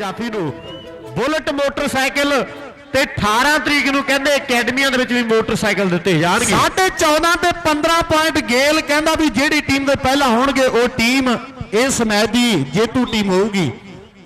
ਜਾਫੀ ਨੂੰ। Bullet motorcycle ਤੇ 18 ਤਰੀਕ ਨੂੰ ਕਹਿੰਦੇ ਅਕੈਡਮੀਆਂ ਦੇ ਵਿੱਚ ਵੀ ਮੋਟਰਸਾਈਕਲ ਦਿੱਤੇ ਜਾਣਗੇ। ਸਾਢੇ 14 ਤੇ 15 ਪੁਆਇੰਟ ਗੇਲ ਕਹਿੰਦਾ ਵੀ ਜਿਹੜੀ ਟੀਮ ਦੇ ਪਹਿਲਾਂ ਹੋਣਗੇ ਉਹ ਟੀਮ ਇਸ ਮੈਚ ਦੀ ਜੇਤੂ ਟੀਮ ਹੋਊਗੀ।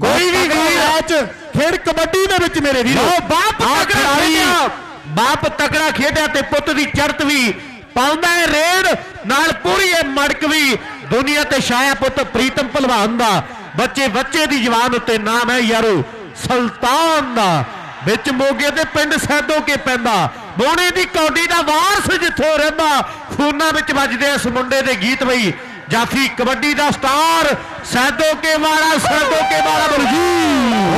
ਕੋਈ ਵੀ ਮੈਚ ਖੇਡ ਕਬੱਡੀ ਦੇ ਵਿੱਚ ਮੇਰੇ ਵੀਰੋ। ਬਾਪ ਤਕੜਾ ਖੇਡਿਆ। ਬਾਪ ਤਕੜਾ ਖੇਡਿਆ ਤੇ ਪੁੱਤ ਦੀ ਚੜਤ ਵੀ ਪਾਉਂਦਾ ਹੈ ਰੇਡ। ਨਾਲ ਪੂਰੀ ਇਹ ਮੜਕ ਵੀ ਦੁਨੀਆ ਤੇ ਛਾਇਆ ਪੁੱਤ ਪ੍ਰੀਤਮ ਭਲਵਾਨ ਦਾ। ਬੱਚੇ ਬੱਚੇ ਦੀ ਜਵਾਨ ਉੱਤੇ ਨਾਮ ਹੈ ਯਾਰੋ ਸੁਲਤਾਨ ਦਾ। ਵਿੱਚ ਮੋਗੇ ਦੇ ਪਿੰਡ ਸੈਦੋ ਕੇ ਪੈਂਦਾ। ਬੋਣੇ ਦੀ ਕੌਡੀ ਦਾ ਵਾਰਸ ਜਿੱਥੋਂ ਰਹਿੰਦਾ ਖੂਨਾਂ ਵਿੱਚ ਵੱਜਦੇ ਇਸ ਮੁੰਡੇ ਦੇ ਗੀਤ ਬਈ। ਜਾਫੀ ਕਬੱਡੀ ਦਾ ਸਟਾਰ ਸੈਦੋ ਕੇ ਵਾਲਾ ਸੈਦੋ ਕੇ ਵਾਲਾ ਬਲਜੀ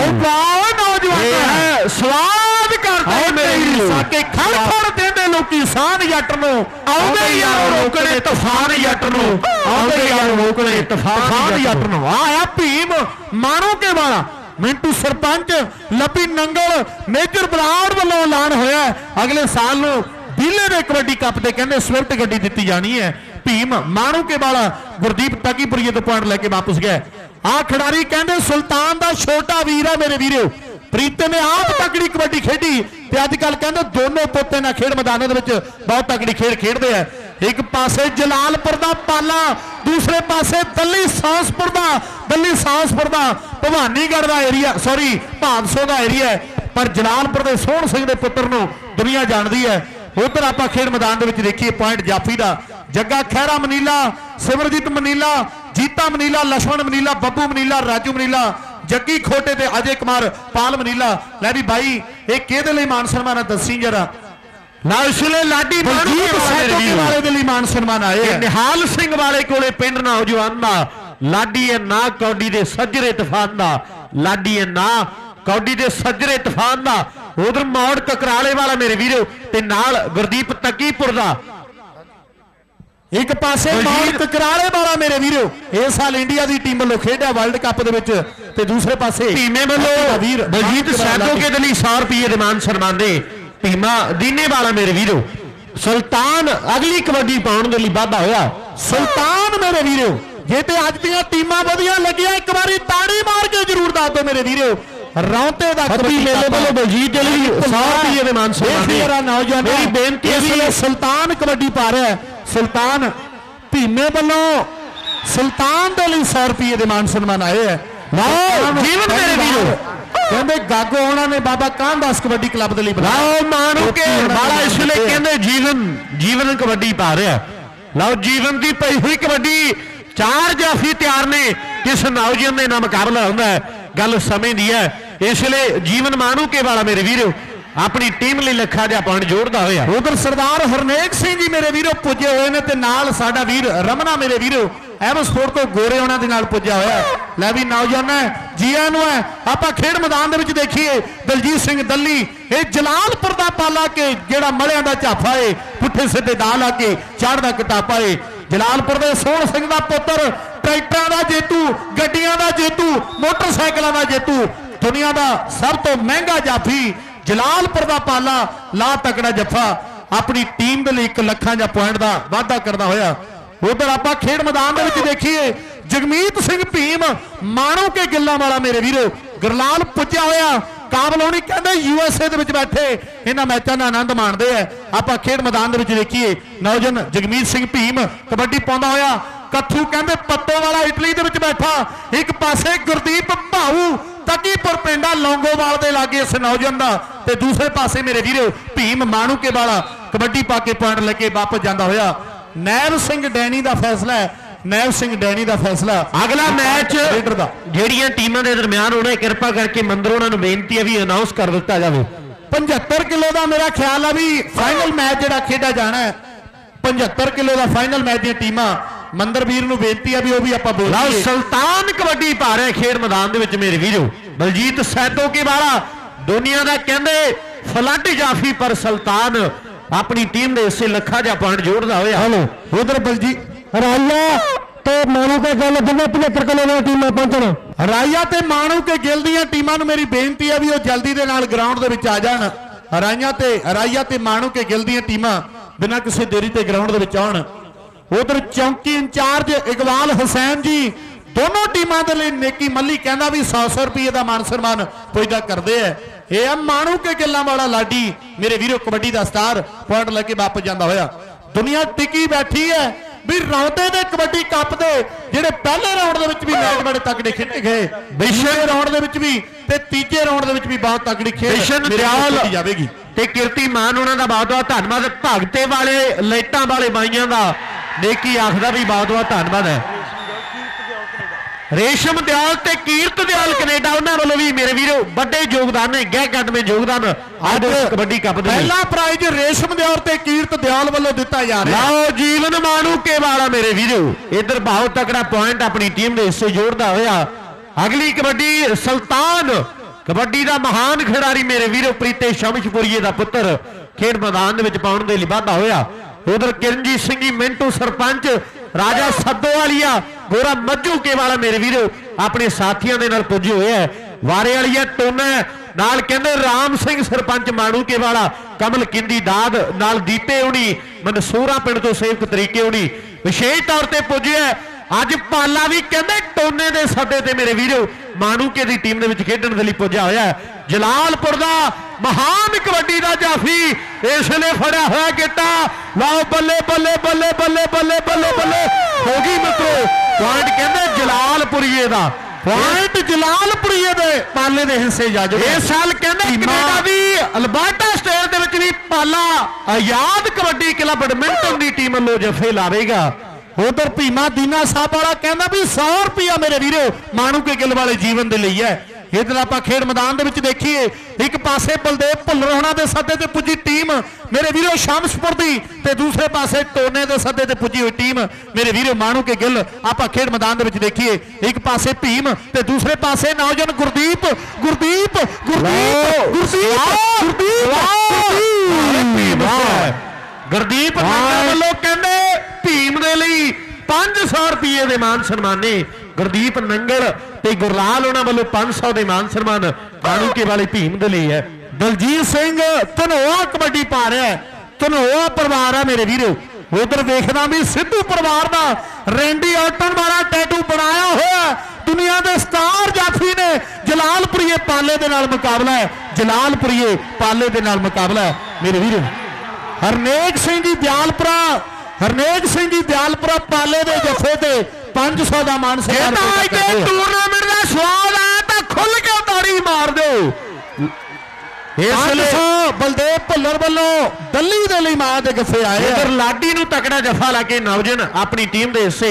ਉਹ ਬਾਹ ਨੌਜਵਾਨ ਹੈ। ਸਵਾਦ ਹੀ ਵੀਰੋ। ਸਾਕੇ ਖੜ ਖੜ ਦਿੰਦੇ ਲੋਕੀ ਸਾਨ ਜੱਟ ਨੂੰ। ਆਉਂਦੇ ਯਾਰ ਰੋਕਣੇ ਤੂਫਾਨ ਜੱਟ ਨੂੰ। ਆਉਂਦੇ ਯਾਰ ਰੋਕਣੇ ਤੂਫਾਨ ਜੱਟ ਨੂੰ। ਆਇਆ ਭੀਮ। ਮਾਣੋ ਕੇ ਵਾਲਾ। ਮਿੰਟੂ ਸਰਪੰਚ ਲੱਭੀ ਨੰਗਲ ਮੇਜਰ ਬਰਾੜ ਵੱਲੋਂ ਐਲਾਨ ਹੋਇਆ। ਅਗਲੇ ਸਾਲ ਨੂੰ ਬੀਲੇ ਦੇ ਕਬੱਡੀ ਕੱਪ ਤੇ ਕਹਿੰਦੇ ਸਵਿਫਟ ਗੱਡੀ ਦਿੱਤੀ ਜਾਣੀ ਹੈ। ਭੀਮ ਮਾਣੂ ਕੇ ਵਾਲਾ। ਗੁਰਦੀਪ ਤਕੀਪੁਰੀਏ ਤੋਂ ਪੁਆਇੰਟ ਲੈ ਕੇ ਵਾਪਸ ਗਿਆ ਆ ਖਿਡਾਰੀ ਕਹਿੰਦੇ ਸੁਲਤਾਨ ਦਾ ਛੋਟਾ ਵੀਰ ਹੈ ਮੇਰੇ ਵੀਰੋ। ਪ੍ਰੀਤੇ ਨੇ ਆਪ ਤਕੜੀ ਕਬੱਡੀ ਖੇਡੀ ਤੇ ਅੱਜ ਕੱਲ ਕਹਿੰਦੇ ਦੋਨੋਂ ਪੋਤੇ ਨਾਲ ਖੇਡ ਮੈਦਾਨਾਂ ਦੇ ਵਿੱਚ ਬਹੁਤ ਤਕੜੀ ਖੇਡ ਖੇਡਦੇ ਆ। ਇੱਕ ਪਾਸੇ ਜਲਾਲਪੁਰ ਦਾ ਪਾਲਾ, ਦੂਸਰੇ ਪਾਸੇ ਦਿੱਲੀ ਸਾਂਸਪੁਰ ਦਾ, ਦਿੱਲੀ ਸਾਂਸਪੁਰ ਦਾ, ਭਵਾਨੀਗੜ੍ਹ ਦਾ ਏਰੀਆ ਸੌਰੀ ਭਾਦਸੋ ਦਾ ਏਰੀਆ ਪਰ ਜਲਾਲਪੁਰ ਦੇ ਸੋਹਣ ਸਿੰਘ ਦੇ ਪੁੱਤਰ ਨੂੰ ਦੁਨੀਆ ਜਾਣਦੀ ਹੈ। ਉਧਰ ਆਪਾਂ ਖੇਡ ਮੈਦਾਨ ਦੇ ਵਿੱਚ ਦੇਖੀਏ ਪੁਆਇੰਟ ਜਾਫੀ ਦਾ। ਜੱਗਾ ਖਹਿਰਾ ਮਨੀਲਾ, ਸਿਮਰਜੀਤ ਮਨੀਲਾ, ਜੀਤਾ ਮਨੀਲਾ ਲਸ਼ਮਣ ਮਨੀਲਾ, ਬੱਬੂ ਮਨੀਲਾ, ਰਾਜੂ ਮਨੀਲਾ ਜੱਗੀ ਖੋਟੇ ਤੇ ਅਜੇ ਕੁਮਾਰ ਪਾਲ ਮਨੀਲਾ। ਲੈ ਵੀ ਬਾਈ ਇਹ ਕਿਹਦੇ ਲਈ ਮਾਨ ਸਨਮਾਨ ਹੈ ਦੱਸੀ ਜਰਾ। ਨਾ ਇਸਲੇ ਲਾਡੀ ਬਲਜੀਤ ਵਾਲੇ ਸੈਦੋਕੇ ਵੀਰੋ। ਵਾਲੇ ਦੇ ਲਈ ਮਾਨ ਸਨਮਾਨ ਆਏ ਨਿਹਾਲ ਸਿੰਘ ਵਾਲੇ ਕੋਲੇ ਪਿੰਡ ਨੌਜਵਾਨ ਦਾ। ਲਾਡੀ ਹੈ ਨਾ ਕੌਡੀ ਦੇ ਸੱਜਰੇ ਤੂਫਾਨ ਦਾ। ਲਾਡੀ ਹੈ ਨਾ ਕੌਡੀ ਦੇ ਸੱਜਰੇ ਤੂਫਾਨ ਦਾ। ਉਧਰ ਮੌੜ ਕਕਰਾਲੇ ਵਾਲਾ ਮੇਰੇ ਵੀਰੋ ਤੇ ਨਾਲ ਗੁਰਦੀਪ ਤੱਕੀਪੁਰ ਦਾ। ਇੱਕ ਪਾਸੇ ਮਾਲਕ ਕਰਾਲੇ ਵਾਲਾ ਮੇਰੇ ਵੀਰੋ। ਇਸ ਸਾਲ ਇੰਡੀਆ ਦੀ ਟੀਮ ਵੱਲੋਂ ਖੇਡਿਆ ਵਰਲਡ ਕੱਪ ਦੇ ਵਿੱਚ ਤੇ ਦੂਸਰੇ ਪਾਸੇ ਦਾ ਵੱਲੋਂ ਵੀਰ ਬਲਜੀਤ ਸੈਦੋਕੇ ਦੇ ਲਈ 100 ਰੁਪਏ ਦੇ ਮਾਨ ਸਨਮਾਨ ਦੇ ਭੀਮਾ ਦੀਨੇ ਵਾਲਾ ਮੇਰੇ ਵੀਰੋ। ਸੁਲਤਾਨ ਅਗਲੀ ਕਬੱਡੀ ਪਾਉਣ ਦੇ ਲਈ ਵਾਧਾ ਹੋਇਆ। ਸੁਲਤਾਨ ਮੇਰੇ ਵੀਰੋ ਜੇ ਤੇ ਅੱਜ ਦੀਆਂ ਟੀਮਾਂ ਵਧੀਆ ਲੱਗੀਆਂ ਇੱਕ ਵਾਰੀ ਤਾੜੀ ਮਾਰ ਕੇ ਜ਼ਰੂਰ ਦੱਸ ਦਿਓ ਮੇਰੇ ਵੀਰੋ। ਰੌਂਤੇ ਦਾ ਹੱਬੀ ਮੇਲੇ ਵੱਲੋਂ ਬਲਜੀਤ ਦੇ ਲਈ 100 ਰੁਪਏ ਦੇ ਮਾਨ ਸਨਮਾਨ ਦੇ। ਮੇਰਾ ਨੌਜਵਾਨ ਮੇਰੀ ਬੇਨਤੀ ਹੈ ਸੁਲਤਾਨ ਕਬੱਡੀ ਪਾ ਰਿਹਾ ਹੈ। ਸੁਲਤਾਨ ਭੀਮੇ ਵੱਲੋਂ ਸੁਲਤਾਨ ਦੇ ਲਈ 100 ਰੁਪਏ ਦੇ ਮਾਨ ਸਨਮਾਨ ਆਏ ਹੈ ਲਓ, ਜੀਵਨ ਮੇਰੇ ਵੀਰੋ। ਕਹਿੰਦੇ ਗਾਗੋ ਉਹਨਾਂ ਨੇ ਬਾਬਾ ਕਾਹਨਦਾਸ ਕਬੱਡੀ ਕਲੱਬ ਦੇ ਲਈ ਬਣਾਇਆ। ਲਓ ਮਾਣੂ ਕੇ ਬਾਲਾ ਇਸ ਵੇਲੇ ਕਹਿੰਦੇ ਜੀਵਨ ਜੀਵਨ ਕਬੱਡੀ ਪਾ ਰਿਹਾ। ਲਓ ਜੀਵਨ ਦੀ ਪਈ ਹੋਈ ਕਬੱਡੀ। ਚਾਰ ਜਾਫੀ ਤਿਆਰ ਨੇ। ਕਿਸ ਨੌਜਵਾਨ ਦੇ ਨਾਲ ਮੁਕਾਬਲਾ ਹੁੰਦਾ ਹੈ। ਗੱਲ ਸਮੇਂ ਦੀ ਹੈ। ਇਸ ਵੇਲੇ ਜੀਵਨ ਮਾਣੂ ਕੇ ਵਾਲਾ ਮੇਰੇ ਵੀਰੋ। ਆਪਣੀ ਟੀਮ ਲਈ ਲੱਖਾਂ ਜਿਹਾ ਪੁਆਇੰਟ ਜੋੜਦਾ ਹੋਇਆ। ਉਧਰ ਸਰਦਾਰ ਹਰਨੇਕ ਸਿੰਘ ਜੀ ਮੇਰੇ ਵੀਰੋ ਪੁੱਜੇ ਹੋਏ ਨੇ ਤੇ ਨਾਲ ਸਾਡਾ ਵੀਰ ਰਮਨਾ ਮੇਰੇ ਵੀਰੋ ਐਮ ਸਪੋਰਟ ਤੋਂ ਗੋਰੇ ਉਹਨਾਂ ਦੇ ਨਾਲ ਪੁੱਜਿਆ ਹੋਇਆ। ਲੈ ਵੀ ਨੌਜਵਾਨਾਂ ਹੈ, ਜੀਆਂ ਨੂੰ ਹੈ। ਆਪਾਂ ਖੇਡ ਮੈਦਾਨ ਦੇ ਵਿੱਚ ਦੇਖੀਏ, ਦਲਜੀਤ ਸਿੰਘ ਦੱਲੀ, ਇਹ ਜਲਾਲਪੁਰ ਦਾ ਪਾਲਾ ਕੇ ਜਿਹੜਾ ਮਲਿਆਂ ਦਾ ਝਾਫਾ ਏ, ਪੁੱਠੇ ਸਿੱਧੇ ਦਾ ਲਾ ਕੇ ਚੜ੍ਹਦਾ ਕਟਾਪਾ ਏ। ਜਲਾਲਪੁਰ ਦੇ ਸੋਹਣ ਸਿੰਘ ਦਾ ਪੁੱਤਰ, ਟਰੈਕਟਰਾਂ ਦਾ ਜੇਤੂ, ਗੱਡੀਆਂ ਦਾ ਜੇਤੂ, ਮੋਟਰਸਾਈਕਲਾਂ ਦਾ ਜੇਤੂ। ਦੁਨੀਆ ਦਾ ਸਭ ਤੋਂ ਮਹਿੰਗਾ ਜਾਫੀ ਜਲਾਲਪੁਰ ਦਾ ਪਾਲਾ, ਲਾ ਤਕੜਾ ਜੱਫਾ। ਆਪਣੀ ਟੀਮ ਦੇ ਲਈ 1 ਲੱਖਾਂ ਜਾਂ ਪੁਆਇੰਟ ਦਾ ਵਾਅਦਾ ਕਰਦਾ ਹੋਇਆ। ਉਧਰ ਆਪਾਂ ਖੇਡ ਮੈਦਾਨ ਦੇ ਵਿੱਚ ਦੇਖੀਏ। ਜਗਮੀਤ ਸਿੰਘ ਭੀਮ, ਮਾਣੋ ਕੇ ਗਿੱਲਾਂ ਵਾਲਾ ਮੇਰੇ ਵੀਰੋ। ਗਰਲਾਲ ਪੁੱਜਿਆ ਹੋਇਆ। ਕਾਬਲੋਣੀ ਕਹਿੰਦੇ ਯੂਐਸਏ ਦੇ ਵਿੱਚ ਬੈਠੇ। ਇਹਨਾਂ ਮੈਚਾਂ ਦਾ ਆਨੰਦ ਮਾਣਦੇ ਆ। ਆਪਾਂ ਖੇਡ ਮੈਦਾਨ ਦੇ ਵਿੱਚ ਦੇਖੀਏ। ਨੌਜਵਾਨ ਜਗਮੀਤ ਸਿੰਘ ਭੀਮ ਕਬੱਡੀ ਪਾਉਂਦਾ ਹੋਇਆ। ਕੱਥੂ ਕਹਿੰਦੇ ਪੱਤੋ ਵਾਲਾ ਇਟਲੀ ਦੇ ਵਿੱਚ ਬੈਠਾ। ਇੱਕ ਪਾਸੇ ਗੁਰਦੀਪ ਭਾਊ ਤਕੀਪੁਰ ਪਿੰਡਾ ਲੌਂਗੋਵਾਲ ਦੇ ਲਾਗੇ ਇਸ ਨੌਜਵਾਨ ਦਾ ਤੇ ਦੂਸਰੇ ਪਾਸੇ ਮੇਰੇ ਵੀਰੋ ਭੀਮ ਮਾਣੂਕੇ ਵਾਲਾ ਕਬੱਡੀ ਪਾ ਕੇ ਪੁਆਇੰਟ ਲੈ ਕੇ ਵਾਪਸ ਜਾਂਦਾ ਹੋਇਆ। ਨੈਬ ਸਿੰਘ ਡੈਣੀ ਦਾ ਫੈਸਲਾ ਹੈ ਨੈਬ ਸਿੰਘ ਡੈਣੀ ਦਾ ਫੈਸਲਾ ਅਗਲਾ ਮੈਚ ਜਿਹੜੀਆਂ ਟੀਮਾਂ ਦੇ ਦਰਮਿਆਨ ਹੋਣਾ ਹੈ, ਕਿਰਪਾ ਕਰਕੇ ਮੰਦਰ ਉਹਨਾਂ ਨੂੰ ਬੇਨਤੀ ਹੈ ਵੀ ਅਨਾਉਂਸ ਕਰ ਦਿੱਤਾ ਜਾਵੇ। 75 ਕਿਲੋ ਦਾ ਮੇਰਾ ਖਿਆਲ ਆ ਵੀ ਫਾਈਨਲ ਮੈਚ ਜਿਹੜਾ ਖੇਡਿਆ ਜਾਣਾ ਹੈ 75 ਕਿਲੋ ਦਾ ਫਾਈਨਲ ਮੈਚ ਦੀਆਂ ਟੀਮਾਂ ਮੰਦਰ ਵੀਰ ਨੂੰ ਬੇਨਤੀ ਆ ਵੀ ਉਹ ਵੀ ਆਪਾਂ ਲਓ ਬੋਲੀਏ ਸੁਲਤਾਨ ਕਬੱਡੀ ਪਾ ਰਿਹਾ ਖੇਡ ਮੈਦਾਨ ਦੇ ਵਿੱਚ ਮੇਰੇ ਵੀਰੋ। ਬਲਜੀਤ ਸੈਦੋ ਕੇ ਵਾਲਾ ਦੁਨੀਆ ਦਾ ਕਹਿੰਦੇ ਫਲੱਡ ਜਾਫੀ ਪਰ ਸੁਲਤਾਨ ਆਪਣੀ ਟੀਮ ਦੇ ਹਿੱਸੇ ਲੱਖਾਂ ਜਿਹਾ ਪੁਆਇੰਟ ਜੋੜਦਾ ਹੋਇਆ। ਹਲੋ ਉਧਰ ਬਲਜੀ ਰਾਇਆ ਤੇ ਮਾਨੂ ਕੇ ਗੱਲ ਜਿੰਨੇ 75 ਕਿਲੋ ਦੀਆਂ ਟੀਮਾਂ ਪਹੁੰਚਣ? ਰਾਈਆ ਤੇ ਮਾਣੂ ਕੇ ਗਿੱਲ ਦੀਆਂ ਟੀਮਾਂ ਨੂੰ ਮੇਰੀ ਬੇਨਤੀ ਆ ਵੀ ਉਹ ਜਲਦੀ ਦੇ ਨਾਲ ਗਰਾਊਂਡ ਦੇ ਵਿੱਚ ਆ ਜਾਣ। ਰਾਈਆ ਤੇ ਰਾਈਆ ਤੇ ਮਾਣੂ ਕੇ ਗਿੱਲ ਦੀਆਂ ਟੀਮਾਂ ਬਿਨਾਂ ਕਿਸੇ ਦੇਰੀ ਤੇ ਗਰਾਊਂਡ ਦੇ ਵਿੱਚ ਆਉਣ। ਉਧਰ ਚੌਂਕੀ ਇੰਚਾਰਜ ਇਕਬਾਲ ਹੁਸੈਨ ਜੀ ਦੋਨੋਂ ਟੀਮਾਂ ਦੇ ਲਈ ਨੇਕੀ ਮੱਲੀ ਕਹਿੰਦਾ ਵੀ 100 ਰੁਪਏ ਦਾ ਮਾਨ ਸਨਮਾਨ ਪੁੱਜਦਾ ਕਰਦੇ ਐ। ਇਹ ਆ ਮਾਣੂ ਕੇ ਗੱਲਾਂ ਵਾਲਾ ਲਾਡੀ ਮੇਰੇ ਵੀਰੋ ਕਬੱਡੀ ਦਾ ਸਟਾਰ ਪੁਆਇੰਟ ਲੈ ਕੇ ਵਾਪਸ ਜਾਂਦਾ ਹੋਇਆ। ਦੁਨੀਆ ਟਿਕੀ ਬੈਠੀ ਐ ਵੀ ਰੌਂਦੇ ਦੇ ਕਬੱਡੀ ਕੱਪ ਦੇ ਜਿਹੜੇ ਪਹਿਲੇ ਰਾਉਂਡ ਦੇ ਵਿੱਚ ਵੀ ਮੈਚ ਬੜੇ ਤਕੜੇ ਖੇਡੇ ਗਏ ਦੂਸਰੇ ਰਾਉਂਡ ਦੇ ਵਿੱਚ ਵੀ ਤੇ ਤੀਜੇ ਰਾਉਂਡ ਦੇ ਵਿੱਚ ਵੀ ਬਹੁਤ ਤਕੜੀ ਖੇਡ ਮਿਸ਼ਨ ਦਿਆਲ ਜਾਵੇਗੀ। ਤੇ ਕੀਰਤੀ ਮਾਨ ਉਹਨਾਂ ਦਾ ਬਹੁਤ ਬਹੁਤ ਧੰਨਵਾਦ। ਭਗਤੇ ਵਾਲੇ ਲਾਈਟਾਂ ਵਾਲੇ ਬਾਈਆਂ ਦਾ ਨੇਕੀ ਆਖਦਾ ਵੀ ਬਹੁਤ ਬਹੁਤ ਧੰਨਵਾਦ ਹੈ। ਰੇਸ਼ਮ ਦਿਆਲ ਤੇ ਕੀਰਤ ਦਿਆਲ ਕੈਨੇਡਾ ਉਹਨਾਂ ਵੱਲੋਂ ਵੀ ਮੇਰੇ ਵੀਰੋ ਵੱਡੇ ਯੋਗਦਾਨ ਨੇ ਗਹਿ ਕੱਟਵੇਂ ਯੋਗਦਾਨ। ਅੱਜ ਕਬੱਡੀ ਕੱਪ ਦੇ ਪਹਿਲਾ ਪ੍ਰਾਈਜ਼ ਰੇਸ਼ਮ ਦਿਆਲ ਤੇ ਕੀਰਤ ਦਿਆਲ ਵੱਲੋਂ ਦਿੱਤਾ ਜਾ ਰਿਹਾ। ਲਓ ਜੀਵਨ ਮਾਣੂ ਕੇ ਵਾਲਾ ਮੇਰੇ ਵੀਰੋ। ਇਧਰ ਬਹੁਤ ਤਕੜਾ ਪੁਆਇੰਟ ਆਪਣੀ ਟੀਮ ਦੇ ਹਿੱਸੇ ਜੋੜਦਾ ਹੋਇਆ। ਅਗਲੀ ਕਬੱਡੀ ਸੁਲਤਾਨ। ਕਬੱਡੀ ਦਾ ਮਹਾਨ ਖਿਡਾਰੀ ਮੇਰੇ ਵੀਰੋ ਪ੍ਰੀਤੇ ਸ਼ਮਸ਼ਪੁਰੀਏ ਦਾ ਪੁੱਤਰ। ਖੇਡ ਮੈਦਾਨ ਦੇ ਵਿੱਚ ਪਾਉਣ ਦੇ ਲਈ ਵਾਧਾ ਹੋਇਆ। ਉਧਰ ਕਿਰਨਜੀਤ ਸਿੰਘ ਜੀ, ਮਿੰਟੂ ਸਰਪੰਚ, ਰਾਜਾ ਸੱਦੋਵਾਲੀਆ, ਗੋਰਾ ਮੱਜੂ ਕੇ ਵਾਲਾ ਮੇਰੇ ਵੀਰੋ, ਆਪਣੇ ਸਾਥੀਆਂ ਦੇ ਨਾਲ ਪੁੱਜੇ ਹੋਏ ਹੈ ਵਾਰੇ ਵਾਲੀਆ ਟੋਨਾ ਨਾਲ ਕਹਿੰਦੇ ਰਾਮ ਸਿੰਘ ਸਰਪੰਚ ਮਾਣੂ ਕੇ ਵਾਲਾ ਕਮਲ ਕਿੰਦੀ ਦਾਦ, ਨਾਲ ਦੀਪੇ ਹੁਣੀ, ਮਨਸੂਰਾ ਪਿੰਡ ਤੋਂ ਸੇਵਕ ਤਰੀਕੇ ਹੁਣੀ। ਵਿਸ਼ੇਸ਼ ਤੌਰ ਤੇ ਪੁੱਜਿਆ ਅੱਜ ਪਾਲਾ ਵੀ ਕਹਿੰਦੇ ਟੋਨੇ ਦੇ ਸੱਦੇ ਤੇ ਮੇਰੇ ਵੀਰੋ ਮਾਣੂਕੇ ਦੀ ਟੀਮ ਦੇ ਵਿੱਚ ਖੇਡਣ ਦੇ ਲਈ ਪੁੱਜਿਆ ਹੋਇਆ। ਜਲਾਲਪੁਰ ਦਾ ਮਹਾਨ ਕਬੱਡੀ ਦਾ ਜਾਫੀ ਇਸ ਨੇ ਫੜਿਆ ਹੋਇਆ ਗਿੱਟਾ। ਲਓ ਬੱਲੇ ਬੱਲੇ ਬੱਲੇ ਬੱਲੇ ਬੱਲੇ ਬੱਲੇ ਬੱਲੇ। ਹੋ ਗਈ ਮਿੱਤਰੋ ਪੁਆਇੰਟ ਕਹਿੰਦੇ ਜਲਾਲਪੁਰੀਏ ਦਾ। ਪੁਆਇੰਟ ਜਲਾਲਪੁਰੀਏ ਦੇ। ਪਾਲੇ ਦੇ ਹਿੱਸੇ ਜਾ ਜੋ ਇਸ ਸਾਲ ਕਹਿੰਦੇ ਕੈਨੇਡਾ ਵੀ ਅਲਬਰਟਾ ਸਟੇਟ ਦੇ ਵਿੱਚ ਵੀ ਪਾਲਾ ਆਜ਼ਾਦ ਕਬੱਡੀ ਕਲੱਬ ਬੈਡਮਿੰਟਨ ਦੀ ਟੀਮ ਵੱਲੋਂ ਜਫੇ ਲਾਵੇਗਾ। ਉਧਰ ਭੀਮਾ ਦੀਨਾ ਸਾਹਿਬ ਵਾਲਾ ਕਹਿੰਦਾ ਵੀ 100 ਰੁਪਿਆ ਮੇਰੇ ਵੀਰੋ ਮਾਣੂ ਕੇ ਗਿੱਲ ਵਾਲੇ ਜੀਵਨ ਦੇ ਲਈ ਹੈ। ਇਧਰ ਆਪਾਂ ਖੇਡ ਮੈਦਾਨ ਦੇ ਵਿੱਚ ਦੇਖੀਏ ਇੱਕ ਪਾਸੇ ਬਲਦੇਵ ਭੁੱਲਰ ਹੋਣਾ ਦੇ ਸੱਦੇ ਤੇ ਪੁੱਜੀ ਟੀਮ ਮੇਰੇ ਵੀਰੋ ਸ਼ਾਮਸਪੁਰ ਦੀ ਤੇ ਦੂਸਰੇ ਪਾਸੇ ਟੋਨੇ ਦੇ ਸੱਦੇ ਤੇ ਪੁੱਜੀ ਹੋਈ ਟੀਮ ਮੇਰੇ ਵੀਰੋ ਮਾਣੂ ਕੇ ਗਿੱਲ। ਆਪਾਂ ਖੇਡ ਮੈਦਾਨ ਦੇ ਵਿੱਚ ਦੇਖੀਏ ਇੱਕ ਪਾਸੇ ਭੀਮ ਤੇ ਦੂਸਰੇ ਪਾਸੇ ਨੌਜਵਾਨ ਗੁਰਦੀਪ ਗੁਰਦੀਪ ਗੁਰਦੀਪ ਗੁਰਦੀਪ ਗੁਰਦੀਪ ਗੁਰਦੀਪ। ਨਾਗਾ ਵੱਲੋਂ ਕਹਿੰਦੇ ਭੀਮ ਦੇ ਲਈ 500 ਰੁਪਏ ਦੇ ਮਾਨ ਸਨਮਾਨੇ ਗੁਰਦੀਪ ਨੰਗਲ ਤੇ ਗੁਰਲਾਲ ਉਹਨਾਂ ਵੱਲੋਂ 500 ਦੇ ਮਾਨ ਸਨਮਾਨ ਕਾਨੂੰਕੇ ਵਾਲੇ ਭੀਮ ਦੇ ਲਈ ਹੈ ਦਲਜੀਤ ਸਿੰਘ, ਧਨੋਆ ਕਬੱਡੀ ਪਾ ਰਿਹਾ ਹੈ। ਧਨੋਆ ਪਰਿਵਾਰ ਆ ਮੇਰੇ ਵੀਰੋ ਉਧਰ ਵੇਖਦਾ ਵੀ ਸਿੱਧੂ ਪਰਿਵਾਰ ਦਾ ਰੈਂਡੀ ਆਟਨ ਵਾਲਾ ਟੈਟੂ ਬਣਾਇਆ ਹੋਇਆ ਹੈ। ਦੁਨੀਆ ਦੇ ਸਟਾਰ ਜਾਫੀ ਨੇ ਜਲਾਲਪੁਰੀਏ ਪਾਲੇ ਦੇ ਨਾਲ ਮੁਕਾਬਲਾ ਹੈ ਜਲਾਲਪੁਰੀਏ ਪਾਲੇ ਦੇ ਨਾਲ ਮੁਕਾਬਲਾ ਹੈ ਮੇਰੇ ਵੀਰੋ, ਹਰਨੇਕ ਸਿੰਘ ਜੀ ਦਿਆਲਪੁਰਾ, ਹਰਨੇਕ ਸਿੰਘ ਜੀ ਦਿਆਲਪੁਰਾ ਪਾਲੇ ਦੇ ਜੱਫੇ ਤੇ 500 ਦਾ ਮਾਨ ਸਨਮਾਨ ਤਾਂ ਅੱਜ ਦੇ। ਟੂਰਨਾਮੈਂਟ ਦਾ ਸਵਾਦ ਆਇਆ ਤਾਂ ਖੁੱਲ ਕੇ ਤਾੜੀ ਮਾਰ ਦਿਓ। ਇਸ ਲਈ 500 ਬਲਦੇਵ ਭੁੱਲਰ ਵੱਲੋਂ ਦਿੱਲੀ ਦੇ ਲਈ ਮਾਂ ਦੇ ਗੱਫੇ ਆਏ ਆ? ਇਧਰ ਲਾਡੀ ਨੂੰ ਤਕੜਾ ਜਫਾ ਲਾ ਕੇ ਨਵਜਨ ਆਪਣੀ ਟੀਮ ਦੇ ਹਿੱਸੇ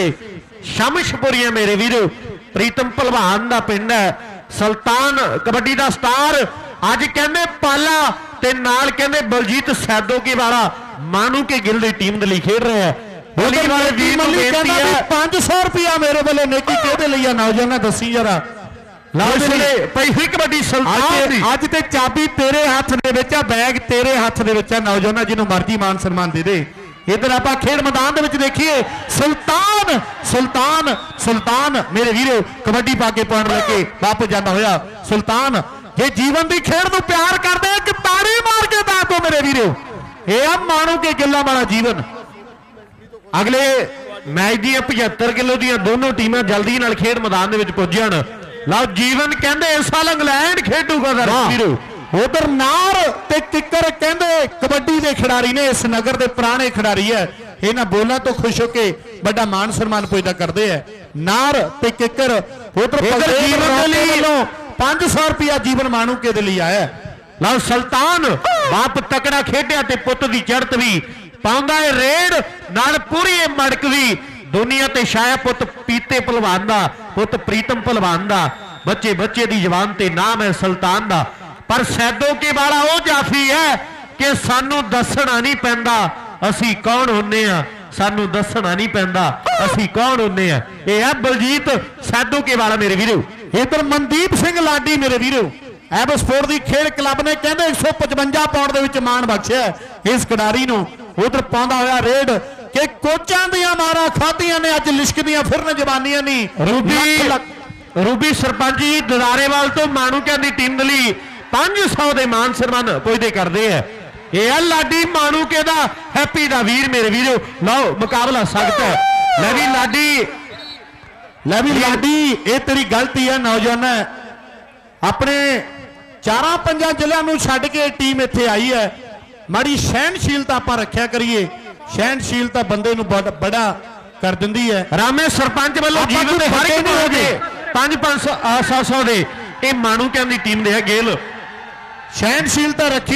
ਸ਼ਮਸ਼ਪੁਰੀਆ ਮੇਰੇ ਵੀਰੋ ਪ੍ਰੀਤਮ ਭਲਵਾਨ ਦਾ ਪਿੰਡ ਹੈ। ਸੁਲਤਾਨ ਕਬੱਡੀ ਦਾ ਸਟਾਰ ਅੱਜ ਕਹਿੰਦੇ ਪਾਲਾ ਤੇ ਨਾਲ ਕਹਿੰਦੇ ਬਲਜੀਤ ਸੈਦੋਕੀ ਵਾਲਾ ਮਾਨੂ ਕੇ ਗਿੱਲ ਦੀ ਟੀਮ ਦੇ ਲਈ ਖੇਡ ਰਿਹਾ ਹੈ। ਹੋਲੀ ਵਾਲੇ ਵੀਰ ਨੂੰ ਬੇਨਤੀ ਹੈ 500 ਰੁਪਿਆ ਮੇਰੇ ਵੱਲੋਂ ਨੇਕੀ ਕਿਹਦੇ ਲਈ ਆ ਨੌਜਵਾਨਾਂ ਦੱਸੀ ਜਰਾ। ਕਬੱਡੀ ਸੁਲਤਾਨ ਦੀ ਅੱਜ ਅੱਜ ਤੇ ਚਾਬੀ ਤੇਰੇ ਹੱਥ ਦੇ ਵਿੱਚ ਆ ਬੈਗ ਤੇਰੇ ਹੱਥ ਦੇ ਵਿੱਚ ਆ ਨੌਜਵਾਨਾਂ ਜਿਹਨੂੰ ਮਰਜ਼ੀ ਮਾਨ ਸਨਮਾਨ ਦੇ ਦੇ। ਇਧਰ ਆਪਾਂ ਖੇਡ ਮੈਦਾਨ ਦੇ ਵਿੱਚ ਦੇਖੀਏ। ਸੁਲਤਾਨ ਸੁਲਤਾਨ ਸੁਲਤਾਨ। ਮੇਰੇ ਵੀਰੋ ਕਬੱਡੀ ਪਾ ਕੇ ਪੁਆਇੰਟ ਲੈ ਕੇ ਵਾਪਸ ਜਾਂਦਾ ਹੋਇਆ ਸੁਲਤਾਨ। ਜੇ ਜੀਵਨ ਦੀ ਖੇਡ ਨੂੰ ਪਿਆਰ ਕਰਦੇ ਇੱਕ ਤਾੜੀ ਮਾਰ ਕੇ ਦੱਸ ਮੇਰੇ ਵੀਰੋ। ਇਹ ਆ ਮਾਣੋ ਕੇ ਗਿੱਲਾਂ ਵਾਲਾ ਜੀਵਨ। ਅਗਲੇ ਮੈਚ ਦੀਆਂ 75 ਕਿਲੋ ਦੀਆਂ ਦੋਨੋਂ ਟੀਮਾਂ ਜਲਦੀ ਨਾਲ ਖੇਡ ਮੈਦਾਨ ਦੇ ਵਿੱਚ ਪੁੱਜ ਜਾਣ ਲਓ ਜੀਵਨ ਕਹਿੰਦੇ ਇਸ ਸਾਲ ਇੰਗਲੈਂਡ ਖੇਡੂਗਾ ਵੀਰੋ। ਉਧਰ ਨਾਰ ਤੇ ਕਿੱਕਰ ਕਹਿੰਦੇ ਕਬੱਡੀ ਦੇ ਖਿਡਾਰੀ ਨੇ ਇਸ ਨਗਰ ਦੇ ਪੁਰਾਣੇ ਖਿਡਾਰੀ ਹੈ। ਇਹਨਾਂ ਬੋਲਾਂ ਤੋਂ ਖੁਸ਼ ਹੋ ਕੇ ਵੱਡਾ ਮਾਨ ਸਨਮਾਨ ਪੁੱਜਦਾ ਕਰਦੇ ਹੈ। ਨਾਰ ਤੇ ਕਿੱਕਰ ਉਧਰ ਜੀਵਨ ਦੇ ਲਈ। 500 ਰੁਪਿਆ ਜੀਵਨ ਮਾਣੂ ਕੇ ਦੇ ਲਈ ਆਇਆ। ਲਓ ਸੁਲਤਾਨ ਬਾਪ ਤਕੜਾ ਖੇਡਿਆ ਤੇ ਪੁੱਤ ਦੀ ਚੜਤ ਵੀ ਪਾਉਂਦਾ ਏ ਰੇਡ ਨਾਲ ਪੂਰੀ ਇਹ ਮੜਕ ਵੀ। ਦੁਨੀਆ ਤੇ ਛਾਇਆ ਪੁੱਤ ਪੀਤੇ ਪਹਿਲਵਾਨ ਦਾ, ਪੁੱਤ ਪ੍ਰੀਤਮ ਪਹਿਲਵਾਨ ਦਾ। ਬੱਚੇ ਬੱਚੇ ਦੀ ਜ਼ਬਾਨ ਤੇ ਨਾਮ ਹੈ ਸੁਲਤਾਨ ਦਾ। ਪਰ ਸੈਦੋ ਕੇ ਵਾਲਾ ਉਹ ਜਾਫੀ ਹੈ ਕਿ ਸਾਨੂੰ ਦੱਸਣਾ ਨਹੀਂ ਪੈਂਦਾ, ਅਸੀਂ ਕੌਣ ਹੁੰਨੇ ਆ? ਸਾਨੂੰ ਦੱਸਣਾ ਨਹੀਂ ਪੈਂਦਾ, ਅਸੀਂ ਕੌਣ ਹੁੰਨੇ ਆ? ਇਹ ਹੈ ਬਲਜੀਤ ਸੈਦੋ ਕੇ ਵਾਲਾ ਮੇਰੇ ਵੀਰੋ। ਇਧਰ ਮਨਦੀਪ ਸਿੰਘ ਲਾਡੀ ਮੇਰੇ ਵੀਰੋ। ਐਬ ਸਪੋਰਟ ਦੀ ਖੇਡ ਕਲੱਬ ਨੇ ਕਹਿੰਦੇ 155 ਪਾਉਂਡ ਦੇ ਵਿੱਚ ਮਾਣ ਬਖਸ਼ਿਆ ਇਸ ਖਿਡਾਰੀ ਨੂੰ ਉਧਰ ਪਾਉਂਦਾ ਹੋਇਆ ਰੇਡ ਕਿ ਕੋਚਾਂ ਦੀਆਂ ਮਾਰਾਂ ਖਾਧੀਆਂ ਨੇ ਅੱਜ ਲਿਸ਼ਕਦੀਆਂ ਫਿਰਨ ਜਵਾਨੀਆਂ ਨਹੀਂ ਰੂਬੀ ਰੂਬੀ ਸਰਪੰਚ ਜੀ ਦਦਾਰੇਵਾਲ ਤੋਂ ਮਾਣੂਕਿਆਂ ਦੀ ਟੀਮ ਦੇ ਲਈ 500 ਦੇ ਮਾਨ ਸਨਮਾਨ ਪੁੱਜਦੇ ਕਰਦੇ ਆ। ਇਹ ਆ ਲਾਡੀ ਮਾਣੂਕੇ ਦਾ ਹੈਪੀ ਦਾ ਵੀਰ ਮੇਰੇ ਵੀਰੋ। ਲਓ ਮੁਕਾਬਲਾ ਸਖਤ ਹੈ। ਲੈ ਵੀ ਲਾਡੀ। ਲੈ ਵੀ ਲਾਡੀ ਇਹ ਤੇਰੀ ਗਲਤੀ ਹੈ ਨੌਜਵਾਨ। ਆਪਣੇ ਚਾਰਾਂ ਪੰਜਾਂ ਜ਼ਿਲ੍ਹਿਆਂ ਨੂੰ ਛੱਡ ਕੇ ਟੀਮ ਇੱਥੇ ਆਈ ਹੈ। ਮਾੜੀ ਸਹਿਣਸ਼ੀਲਤਾ ਆਪਾਂ ਰੱਖਿਆ ਕਰੀਏ। ਸਹਿਣਸ਼ੀਲਤਾ ਬੰਦੇ ਨੂੰ ਬੜ- ਬੜਾ ਕਰ ਦਿੰਦੀ ਹੈ। ਰਾਮੇ ਸਰਪੰਚ ਵੱਲੋਂ ਜੀਵਨ ਦੇ ਹਰ ਇੱਕ ਨੂੰ ਹੋ ਦੇ। 5 500 700 ਦੇ। ਇਹ ਮਾਣੂਕਿਆਂ ਦੀ ਟੀਮ ਦੇ ਹੈ ਗੇਲ? ਸਹਿਣਸ਼ੀਲਤਾ ਰੱਖੀ